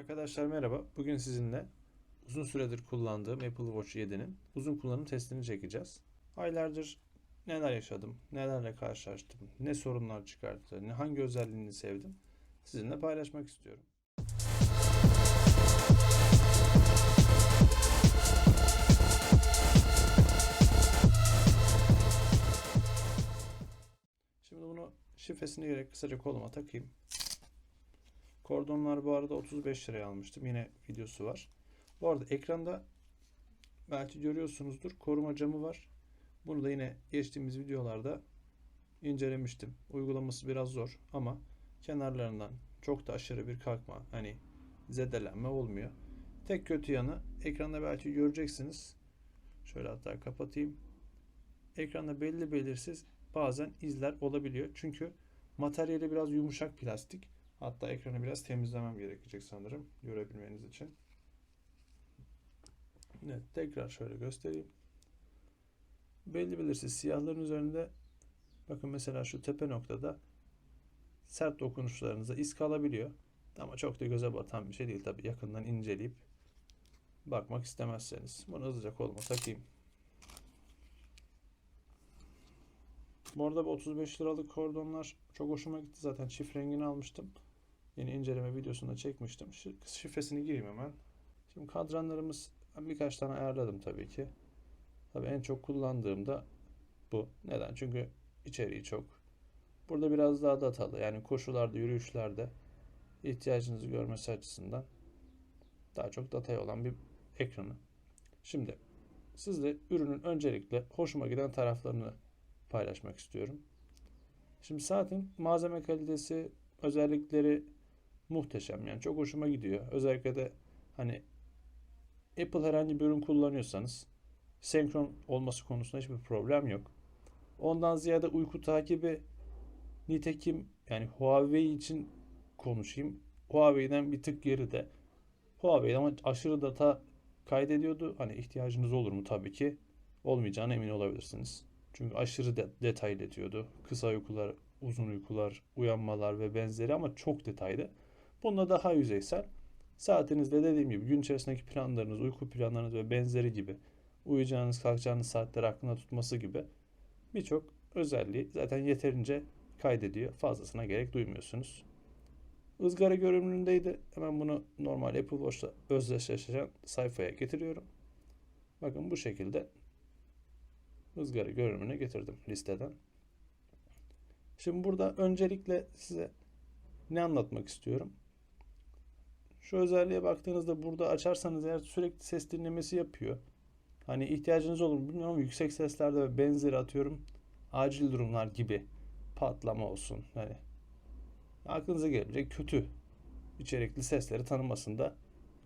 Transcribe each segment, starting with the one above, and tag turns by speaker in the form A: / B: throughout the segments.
A: Arkadaşlar merhaba. Bugün sizinle uzun süredir kullandığım Apple Watch 7'nin uzun kullanım testini çekeceğiz. Aylardır neler yaşadım, nelerle karşılaştım, ne sorunlar çıkarttı, ne hangi özelliğini sevdim sizinle paylaşmak istiyorum. Şimdi bunu şifresini gerek kısaca koluma takayım. Kordonlar bu arada 35 liraya almıştım. Yine videosu var. Bu arada ekranda belki görüyorsunuzdur koruma camı var. Bunu da yine geçtiğimiz videolarda incelemiştim. Uygulaması biraz zor ama kenarlarından çok da aşırı bir kalkma hani zedelenme olmuyor. Tek kötü yanı ekranda belki göreceksiniz. Şöyle hatta kapatayım. Ekranda belli belirsiz bazen izler olabiliyor. Çünkü materyali biraz yumuşak plastik. Hatta ekranı biraz temizlemem gerekecek sanırım görebilmeniz için. Evet tekrar şöyle göstereyim. Belli belirsiz siyahların üzerinde bakın mesela şu tepe noktada sert dokunuşlarınıza iz kalabiliyor. Ama çok da göze batan bir şey değil tabi yakından inceleyip bakmak istemezseniz. Bunu hızlıca koluma takayım. Bu arada bu 35 liralık kordonlar çok hoşuma gitti. Zaten çift rengini almıştım. Yeni inceleme videosunda çekmiştim. Şi- Şifresini gireyim hemen. Şimdi kadranlarımız birkaç tane ayarladım tabii ki. Tabii en çok kullandığımda bu. Neden? Çünkü içeriği çok. Burada biraz daha datalı. Yani koşularda, yürüyüşlerde ihtiyacınızı görmesi açısından daha çok dataya olan bir ekranı. Şimdi sizle ürünün öncelikle hoşuma giden taraflarını paylaşmak istiyorum. Şimdi saatin malzeme kalitesi, özellikleri muhteşem. Yani çok hoşuma gidiyor. Özellikle de hani Apple herhangi bir ürün kullanıyorsanız senkron olması konusunda hiçbir problem yok. Ondan ziyade uyku takibi nitekim yani Huawei için konuşayım. Huawei'den bir tık geride. Huawei ama aşırı data kaydediyordu. Hani ihtiyacınız olur mu? Tabii ki olmayacağına emin olabilirsiniz. Çünkü aşırı de detay iletiyordu. Kısa uykular, uzun uykular, uyanmalar ve benzeri ama çok detaylı. Bunda daha yüzeysel. Saatinizde dediğim gibi gün içerisindeki planlarınız, uyku planlarınız ve benzeri gibi uyuyacağınız, kalkacağınız saatleri aklında tutması gibi birçok özelliği zaten yeterince kaydediyor. Fazlasına gerek duymuyorsunuz. Izgara görünümündeydi. Hemen bunu normal Apple Watch'la özdeşleşen sayfaya getiriyorum. Bakın bu şekilde ızgara görünümüne getirdim listeden. Şimdi burada öncelikle size ne anlatmak istiyorum? Şu özelliğe baktığınızda burada açarsanız eğer sürekli ses dinlemesi yapıyor. Hani ihtiyacınız olur mu bilmiyorum yüksek seslerde ve benzeri atıyorum acil durumlar gibi patlama olsun. Hani aklınıza gelebilecek kötü içerikli sesleri tanımasında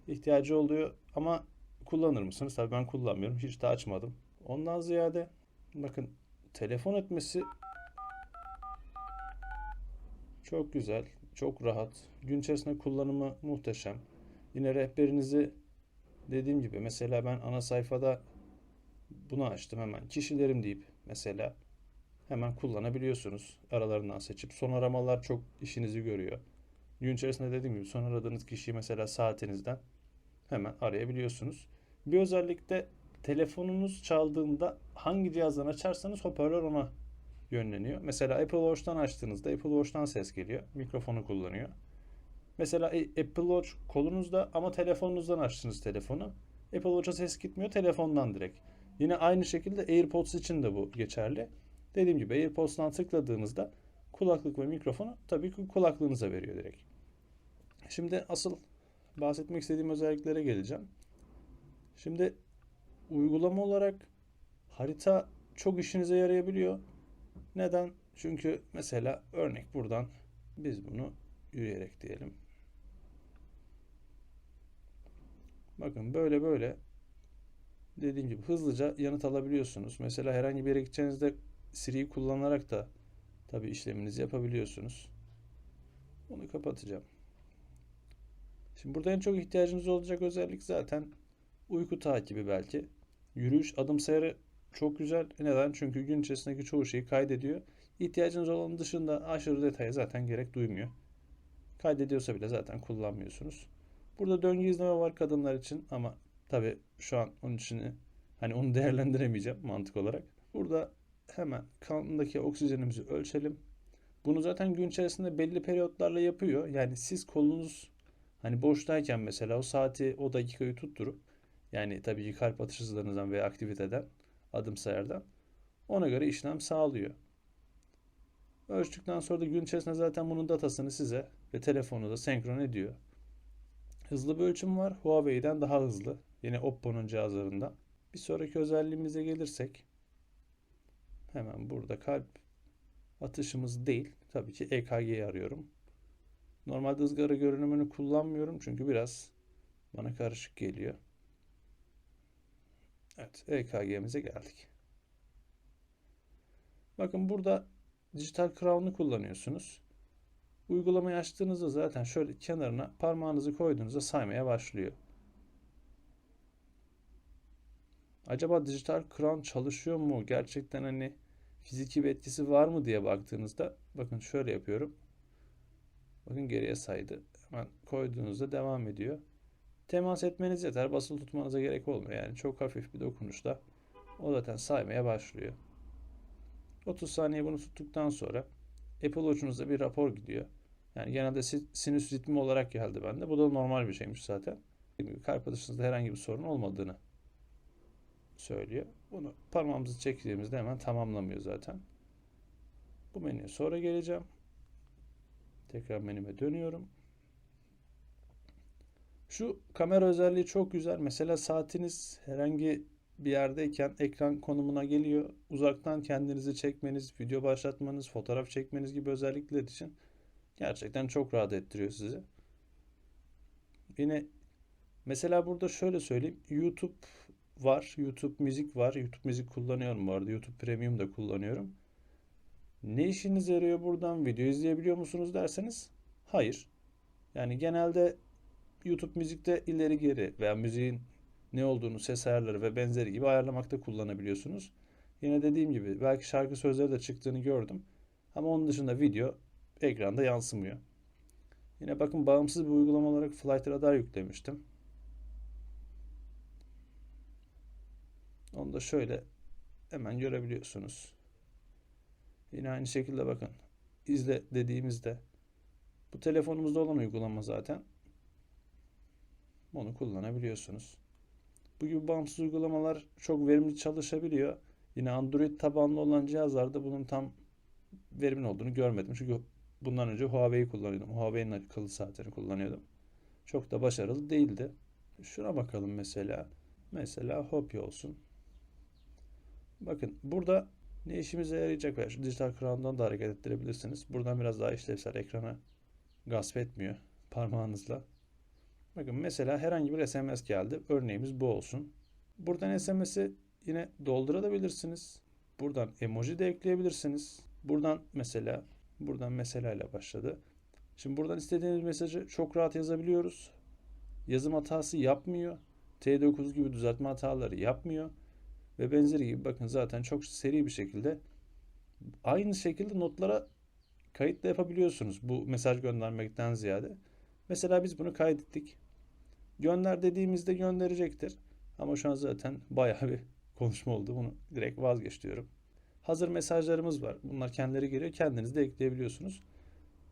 A: ihtiyacı oluyor ama kullanır mısınız? Tabii ben kullanmıyorum. Hiç de açmadım. Ondan ziyade bakın telefon etmesi çok güzel, çok rahat. Gün içerisinde kullanımı muhteşem. Yine rehberinizi dediğim gibi mesela ben ana sayfada bunu açtım hemen. Kişilerim deyip mesela hemen kullanabiliyorsunuz. Aralarından seçip son aramalar çok işinizi görüyor. Gün içerisinde dediğim gibi son aradığınız kişiyi mesela saatinizden hemen arayabiliyorsunuz. Bir özellik de telefonunuz çaldığında hangi cihazdan açarsanız hoparlör ona yönleniyor. Mesela Apple Watch'tan açtığınızda Apple Watch'tan ses geliyor. Mikrofonu kullanıyor. Mesela e, Apple Watch kolunuzda ama telefonunuzdan açtınız telefonu. Apple Watch'a ses gitmiyor telefondan direkt. Yine aynı şekilde AirPods için de bu geçerli. Dediğim gibi AirPods'tan tıkladığınızda kulaklık ve mikrofonu tabii ki kulaklığınıza veriyor direkt. Şimdi asıl bahsetmek istediğim özelliklere geleceğim. Şimdi uygulama olarak harita çok işinize yarayabiliyor. Neden? Çünkü mesela örnek buradan biz bunu yürüyerek diyelim. Bakın böyle böyle dediğim gibi hızlıca yanıt alabiliyorsunuz. Mesela herhangi bir yere gideceğinizde Siri'yi kullanarak da tabii işleminizi yapabiliyorsunuz. Bunu kapatacağım. Şimdi burada en çok ihtiyacınız olacak özellik zaten uyku takibi belki. Yürüyüş adım sayarı çok güzel. Neden? Çünkü gün içerisindeki çoğu şeyi kaydediyor. İhtiyacınız olan dışında aşırı detaya zaten gerek duymuyor. Kaydediyorsa bile zaten kullanmıyorsunuz. Burada döngü izleme var kadınlar için ama tabii şu an onun için hani onu değerlendiremeyeceğim mantık olarak. Burada hemen kanındaki oksijenimizi ölçelim. Bunu zaten gün içerisinde belli periyotlarla yapıyor. Yani siz kolunuz hani boştayken mesela o saati o dakikayı tutturup yani tabii ki kalp atış hızlarınızdan veya aktiviteden adım sayardan ona göre işlem sağlıyor. Ölçtükten sonra da gün içerisinde zaten bunun datasını size ve telefonunuza senkron ediyor. Hızlı bir ölçüm var. Huawei'den daha hızlı. Yine Oppo'nun cihazlarında. Bir sonraki özelliğimize gelirsek hemen burada kalp atışımız değil. Tabii ki EKG'yi arıyorum. Normalde ızgara görünümünü kullanmıyorum çünkü biraz bana karışık geliyor. Evet, EKG'mize geldik. Bakın burada dijital crown'u kullanıyorsunuz. Uygulamayı açtığınızda zaten şöyle kenarına parmağınızı koyduğunuzda saymaya başlıyor. Acaba dijital crown çalışıyor mu? Gerçekten hani fiziki bir etkisi var mı diye baktığınızda bakın şöyle yapıyorum. Bakın geriye saydı. Hemen koyduğunuzda devam ediyor. Temas etmeniz yeter. Basılı tutmanıza gerek olmuyor. Yani çok hafif bir dokunuşla o zaten saymaya başlıyor. 30 saniye bunu tuttuktan sonra Apple Watch'unuzda bir rapor gidiyor. Yani genelde sinüs ritmi olarak geldi bende. Bu da normal bir şeymiş zaten. Kalp atışınızda herhangi bir sorun olmadığını söylüyor. Bunu parmağımızı çektiğimizde hemen tamamlamıyor zaten. Bu menüye sonra geleceğim. Tekrar menüme dönüyorum. Şu kamera özelliği çok güzel. Mesela saatiniz herhangi bir yerdeyken ekran konumuna geliyor. Uzaktan kendinizi çekmeniz, video başlatmanız, fotoğraf çekmeniz gibi özellikler için gerçekten çok rahat ettiriyor sizi. Yine mesela burada şöyle söyleyeyim. YouTube var. YouTube müzik var. YouTube müzik kullanıyorum bu arada. YouTube Premium da kullanıyorum. Ne işinize yarıyor buradan? Video izleyebiliyor musunuz derseniz? Hayır. Yani genelde YouTube müzikte ileri geri veya müziğin ne olduğunu, ses ayarları ve benzeri gibi ayarlamakta kullanabiliyorsunuz. Yine dediğim gibi belki şarkı sözleri de çıktığını gördüm. Ama onun dışında video ekranda yansımıyor. Yine bakın bağımsız bir uygulama olarak Flight Radar yüklemiştim. Onu da şöyle hemen görebiliyorsunuz. Yine aynı şekilde bakın. izle dediğimizde bu telefonumuzda olan uygulama zaten. Bunu kullanabiliyorsunuz. Bu gibi bağımsız uygulamalar çok verimli çalışabiliyor. Yine Android tabanlı olan cihazlarda bunun tam verimli olduğunu görmedim. Çünkü bundan önce Huawei'yi kullanıyordum. Huawei'nin akıllı saatini kullanıyordum. Çok da başarılı değildi. Şuna bakalım mesela. Mesela Hopi olsun. Bakın burada ne işimize yarayacak veya şu dijital crown'dan da hareket ettirebilirsiniz. Buradan biraz daha işlevsel ekrana gasp etmiyor parmağınızla. Bakın mesela herhangi bir SMS geldi. Örneğimiz bu olsun. Buradan SMS'i yine doldurabilirsiniz. Buradan emoji de ekleyebilirsiniz. Buradan mesela buradan mesela ile başladı. Şimdi buradan istediğiniz mesajı çok rahat yazabiliyoruz. Yazım hatası yapmıyor. T9 gibi düzeltme hataları yapmıyor. Ve benzeri gibi bakın zaten çok seri bir şekilde aynı şekilde notlara kayıt da yapabiliyorsunuz bu mesaj göndermekten ziyade. Mesela biz bunu kaydettik. Gönder dediğimizde gönderecektir. Ama şu an zaten bayağı bir konuşma oldu. Bunu direkt vazgeç diyorum. Hazır mesajlarımız var. Bunlar kendileri geliyor. Kendiniz de ekleyebiliyorsunuz.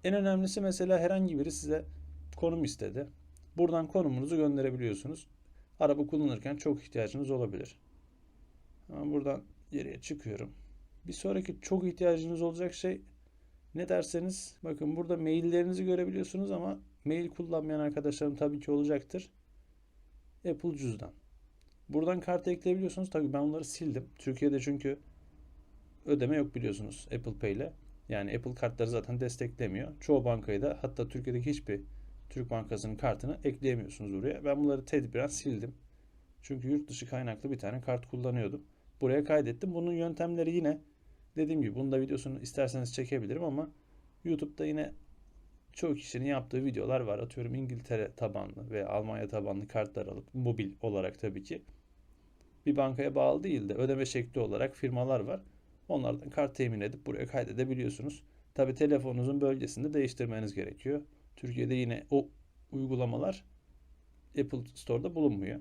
A: En önemlisi mesela herhangi biri size konum istedi. Buradan konumunuzu gönderebiliyorsunuz. Araba kullanırken çok ihtiyacınız olabilir. Hemen buradan geriye çıkıyorum. Bir sonraki çok ihtiyacınız olacak şey ne derseniz bakın burada maillerinizi görebiliyorsunuz ama mail kullanmayan arkadaşlarım tabii ki olacaktır. Apple cüzdan. Buradan kart ekleyebiliyorsunuz. Tabii ben onları sildim. Türkiye'de çünkü ödeme yok biliyorsunuz Apple Pay ile. Yani Apple kartları zaten desteklemiyor. Çoğu bankayı da hatta Türkiye'deki hiçbir Türk bankasının kartını ekleyemiyorsunuz oraya. Ben bunları tedbiren sildim. Çünkü yurt dışı kaynaklı bir tane kart kullanıyordum. Buraya kaydettim. Bunun yöntemleri yine dediğim gibi bunun da videosunu isterseniz çekebilirim ama YouTube'da yine çoğu kişinin yaptığı videolar var. Atıyorum İngiltere tabanlı ve Almanya tabanlı kartlar alıp mobil olarak tabii ki bir bankaya bağlı değil de ödeme şekli olarak firmalar var. Onlardan kart temin edip buraya kaydedebiliyorsunuz. Tabii telefonunuzun bölgesinde değiştirmeniz gerekiyor. Türkiye'de yine o uygulamalar Apple Store'da bulunmuyor.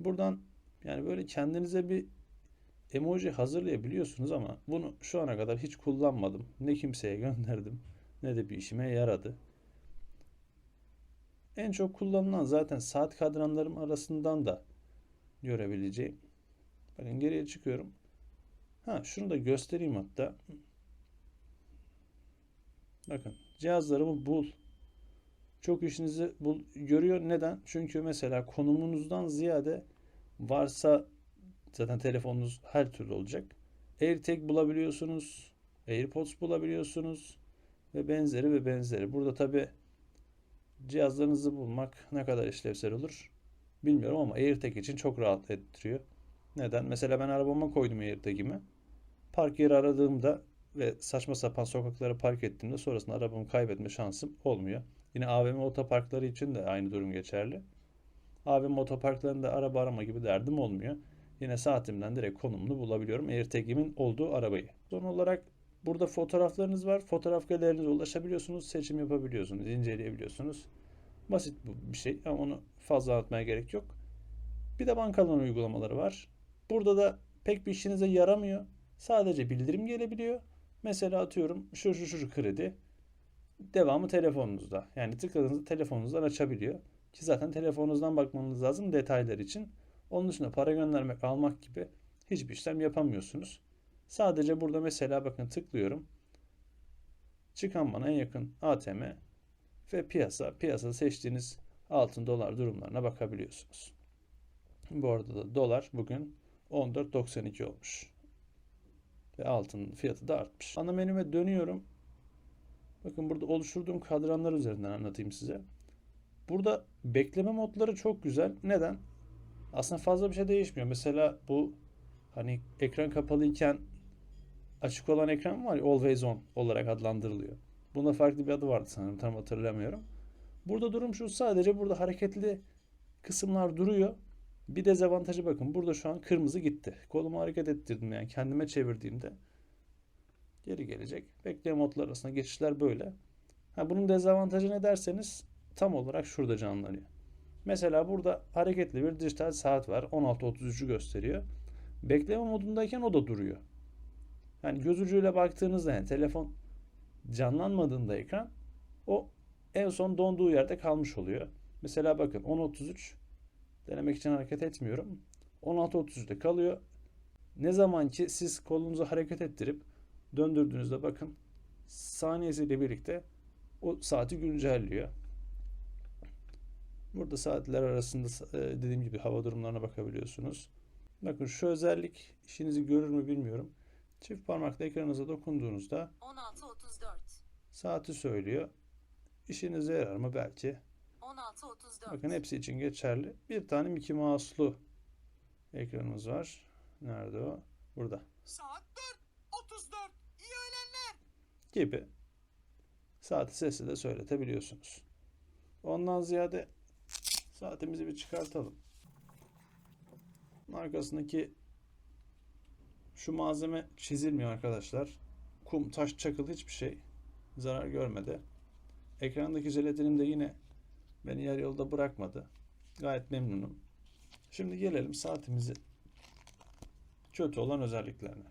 A: Buradan yani böyle kendinize bir emoji hazırlayabiliyorsunuz ama bunu şu ana kadar hiç kullanmadım. Ne kimseye gönderdim ne de bir işime yaradı. En çok kullanılan zaten saat kadranlarım arasından da görebileceğim. Bakın geriye çıkıyorum. Ha şunu da göstereyim hatta. Bakın cihazlarımı bul. Çok işinizi bul görüyor. Neden? Çünkü mesela konumunuzdan ziyade varsa zaten telefonunuz her türlü olacak. AirTag bulabiliyorsunuz. AirPods bulabiliyorsunuz. Ve benzeri ve benzeri. Burada tabi cihazlarınızı bulmak ne kadar işlevsel olur bilmiyorum ama AirTag için çok rahat ettiriyor. Neden? Mesela ben arabama koydum AirTag'imi. Park yeri aradığımda ve saçma sapan sokaklara park ettiğimde sonrasında arabamı kaybetme şansım olmuyor. Yine AVM otoparkları için de aynı durum geçerli. AVM otoparklarında araba arama gibi derdim olmuyor. Yine saatimden direkt konumunu bulabiliyorum. AirTag'imin olduğu arabayı. Son olarak burada fotoğraflarınız var. Fotoğraf galerilerinize ulaşabiliyorsunuz. Seçim yapabiliyorsunuz. inceleyebiliyorsunuz. Basit bir şey ama onu fazla anlatmaya gerek yok. Bir de bankaların uygulamaları var. Burada da pek bir işinize yaramıyor. Sadece bildirim gelebiliyor. Mesela atıyorum şu şu şu kredi. Devamı telefonunuzda. Yani tıkladığınızda telefonunuzdan açabiliyor. Ki zaten telefonunuzdan bakmanız lazım detaylar için. Onun dışında para göndermek, almak gibi hiçbir işlem yapamıyorsunuz. Sadece burada mesela bakın tıklıyorum. Çıkan bana en yakın ATM ve piyasa. Piyasa seçtiğiniz altın dolar durumlarına bakabiliyorsunuz. Bu arada da dolar bugün 14.92 olmuş. Ve altının fiyatı da artmış. Ana menüme dönüyorum. Bakın burada oluşturduğum kadranlar üzerinden anlatayım size. Burada bekleme modları çok güzel. Neden? Aslında fazla bir şey değişmiyor. Mesela bu hani ekran kapalı iken açık olan ekran var ya always on olarak adlandırılıyor. Bunda farklı bir adı vardı sanırım tam hatırlamıyorum. Burada durum şu sadece burada hareketli kısımlar duruyor. Bir dezavantajı bakın burada şu an kırmızı gitti. Kolumu hareket ettirdim yani kendime çevirdiğimde geri gelecek. Bekleme modları arasında geçişler böyle. Ha, bunun dezavantajı ne derseniz tam olarak şurada canlanıyor. Mesela burada hareketli bir dijital saat var. 16.33'ü gösteriyor. Bekleme modundayken o da duruyor. Yani göz ucuyla baktığınızda yani telefon canlanmadığında ekran o en son donduğu yerde kalmış oluyor. Mesela bakın 10.33 denemek için hareket etmiyorum. 16.33'te kalıyor. Ne zaman ki siz kolunuzu hareket ettirip döndürdüğünüzde bakın saniyesiyle birlikte o saati güncelliyor. Burada saatler arasında e, dediğim gibi hava durumlarına bakabiliyorsunuz. Bakın şu özellik işinizi görür mü bilmiyorum. Çift parmakla ekranınıza dokunduğunuzda
B: 16.34
A: saati söylüyor. İşinize yarar mı belki.
B: 16.34
A: Bakın hepsi için geçerli. Bir tane Mickey Mouse'lu ekranımız var. Nerede o? Burada.
C: Saat 4.34. İyi öğlenler.
A: Gibi. Saati sesli de söyletebiliyorsunuz. Ondan ziyade saatimizi bir çıkartalım. Arkasındaki şu malzeme çizilmiyor arkadaşlar. Kum, taş, çakıl hiçbir şey zarar görmedi. Ekrandaki jelatinim de yine beni yarı yolda bırakmadı. Gayet memnunum. Şimdi gelelim saatimizi kötü olan özelliklerine.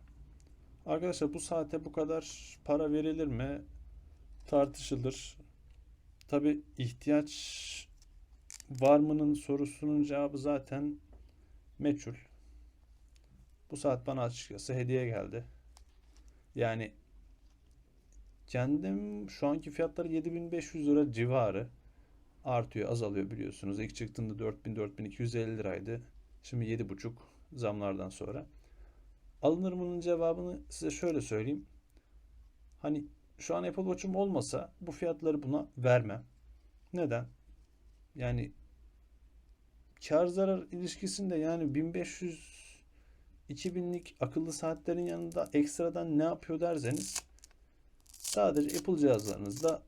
A: Arkadaşlar bu saate bu kadar para verilir mi? Tartışılır. Tabi ihtiyaç var mı'nın sorusunun cevabı zaten meçhul. Bu saat bana açıkçası hediye geldi. Yani kendim şu anki fiyatları 7500 lira civarı artıyor azalıyor biliyorsunuz. İlk çıktığında 4000 4250 liraydı. Şimdi 7,5 zamlardan sonra. Alınır mı'nın cevabını size şöyle söyleyeyim. Hani şu an Apple Watch'um olmasa bu fiyatları buna vermem. Neden? Yani kar zarar ilişkisinde yani 1500 2000'lik akıllı saatlerin yanında ekstradan ne yapıyor derseniz sadece Apple cihazlarınızda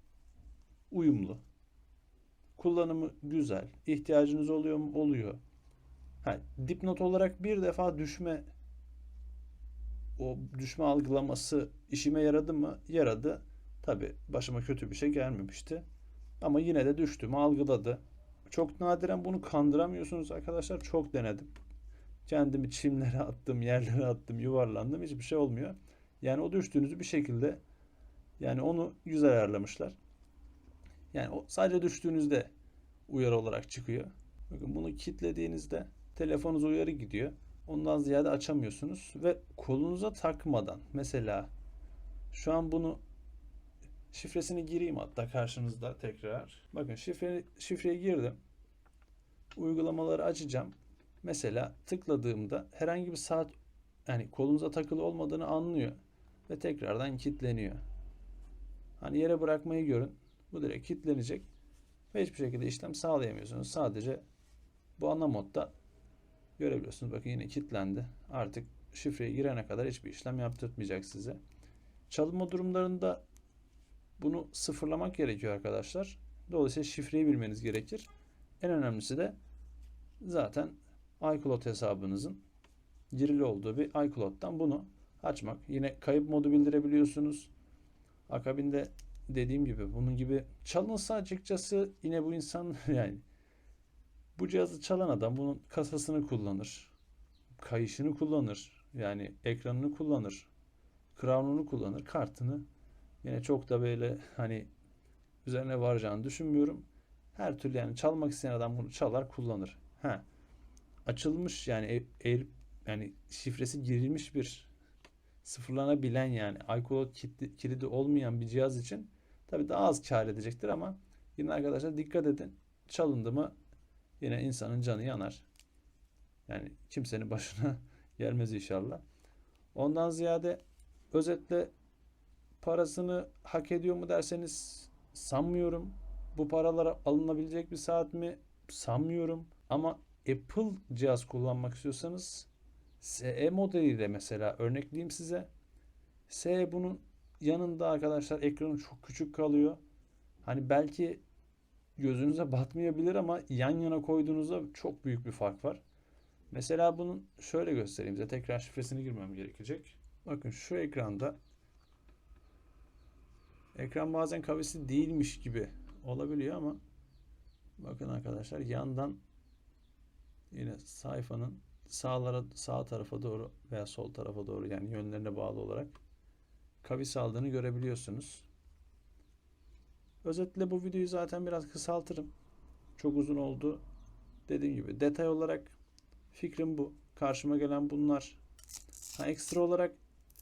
A: uyumlu. Kullanımı güzel. İhtiyacınız oluyor mu? Oluyor. Ha, dipnot olarak bir defa düşme o düşme algılaması işime yaradı mı? Yaradı. Tabi başıma kötü bir şey gelmemişti. Ama yine de düştüğümü algıladı. çok nadiren bunu kandıramıyorsunuz arkadaşlar. Çok denedim. Kendimi çimlere attım, yerlere attım, yuvarlandım. Hiçbir şey olmuyor. Yani o düştüğünüzü bir şekilde yani onu güzel ayarlamışlar. Yani o sadece düştüğünüzde uyarı olarak çıkıyor. Bakın bunu kilitlediğinizde telefonunuza uyarı gidiyor. Ondan ziyade açamıyorsunuz ve kolunuza takmadan mesela şu an bunu şifresini gireyim hatta karşınızda tekrar. Bakın şifre, şifreyi girdim. Uygulamaları açacağım. Mesela tıkladığımda herhangi bir saat yani kolunuza takılı olmadığını anlıyor ve tekrardan kilitleniyor. Hani yere bırakmayı görün. Bu direkt kilitlenecek ve hiçbir şekilde işlem sağlayamıyorsunuz. Sadece bu ana modda görebiliyorsunuz. Bakın yine kilitlendi. Artık şifreyi girene kadar hiçbir işlem yaptırtmayacak size. Çalınma durumlarında bunu sıfırlamak gerekiyor arkadaşlar. Dolayısıyla şifreyi bilmeniz gerekir. En önemlisi de zaten iCloud hesabınızın girili olduğu bir iCloud'dan bunu açmak. Yine kayıp modu bildirebiliyorsunuz. Akabinde dediğim gibi bunun gibi çalınsa açıkçası yine bu insan yani bu cihazı çalan adam bunun kasasını kullanır. Kayışını kullanır. Yani ekranını kullanır. Crown'unu kullanır. Kartını. Yine çok da böyle hani üzerine varacağını düşünmüyorum. Her türlü yani çalmak isteyen adam bunu çalar kullanır. Ha. Açılmış yani el, yani şifresi girilmiş bir sıfırlanabilen yani iCloud kilidi, olmayan bir cihaz için tabii daha az kar edecektir ama yine arkadaşlar dikkat edin. Çalındı mı yine insanın canı yanar. Yani kimsenin başına gelmez inşallah. Ondan ziyade özetle parasını hak ediyor mu derseniz sanmıyorum. Bu paralara alınabilecek bir saat mi? Sanmıyorum. Ama Apple cihaz kullanmak istiyorsanız SE modeliyle mesela örnekleyeyim size. SE bunun yanında arkadaşlar ekranı çok küçük kalıyor. Hani belki gözünüze batmayabilir ama yan yana koyduğunuzda çok büyük bir fark var. Mesela bunun şöyle göstereyim size. Tekrar şifresini girmem gerekecek. Bakın şu ekranda ekran bazen kavisi değilmiş gibi olabiliyor ama bakın arkadaşlar yandan yine sayfanın sağlara sağ tarafa doğru veya sol tarafa doğru yani yönlerine bağlı olarak kavis aldığını görebiliyorsunuz. Özetle bu videoyu zaten biraz kısaltırım. Çok uzun oldu. Dediğim gibi detay olarak fikrim bu. Karşıma gelen bunlar. Ha, ekstra olarak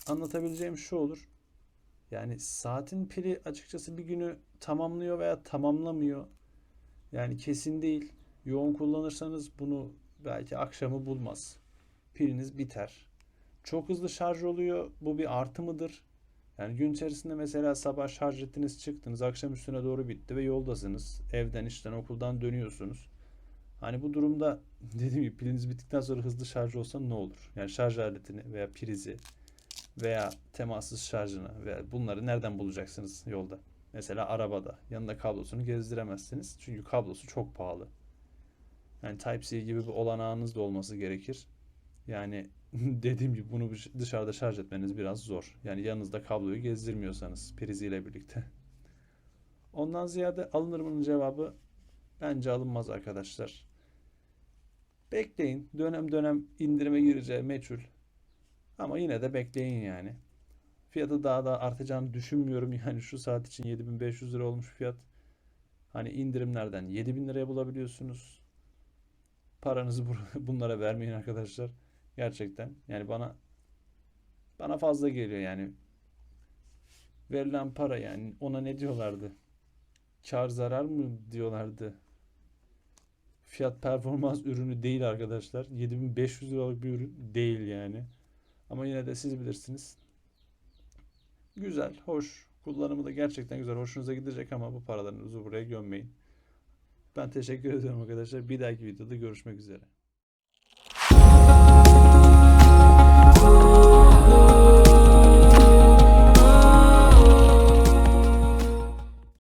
A: anlatabileceğim şu olur. Yani saatin pili açıkçası bir günü tamamlıyor veya tamamlamıyor. Yani kesin değil. Yoğun kullanırsanız bunu belki akşamı bulmaz. Piliniz biter. Çok hızlı şarj oluyor. Bu bir artı mıdır? Yani gün içerisinde mesela sabah şarj ettiniz çıktınız akşam üstüne doğru bitti ve yoldasınız. Evden işten okuldan dönüyorsunuz. Hani bu durumda dediğim gibi piliniz bittikten sonra hızlı şarj olsa ne olur? Yani şarj aletini veya prizi veya temassız şarjını veya bunları nereden bulacaksınız yolda? Mesela arabada yanında kablosunu gezdiremezsiniz. Çünkü kablosu çok pahalı. Yani Type-C gibi bir olanağınız da olması gerekir. Yani dediğim gibi bunu dışarıda şarj etmeniz biraz zor. Yani yanınızda kabloyu gezdirmiyorsanız priziyle birlikte. Ondan ziyade alınır mı'nın cevabı bence alınmaz arkadaşlar. Bekleyin. Dönem dönem indirime gireceği meçhul. Ama yine de bekleyin yani. Fiyatı daha da artacağını düşünmüyorum. Yani şu saat için 7500 lira olmuş fiyat. Hani indirimlerden 7000 liraya bulabiliyorsunuz. Paranızı bunlara vermeyin arkadaşlar. Gerçekten. Yani bana bana fazla geliyor yani. Verilen para yani ona ne diyorlardı? Kar zarar mı diyorlardı? Fiyat performans ürünü değil arkadaşlar. 7500 liralık bir ürün değil yani. Ama yine de siz bilirsiniz. Güzel, hoş. Kullanımı da gerçekten güzel. Hoşunuza gidecek ama bu paralarınızı buraya gömmeyin. Ben teşekkür ediyorum arkadaşlar. Bir dahaki videoda görüşmek üzere.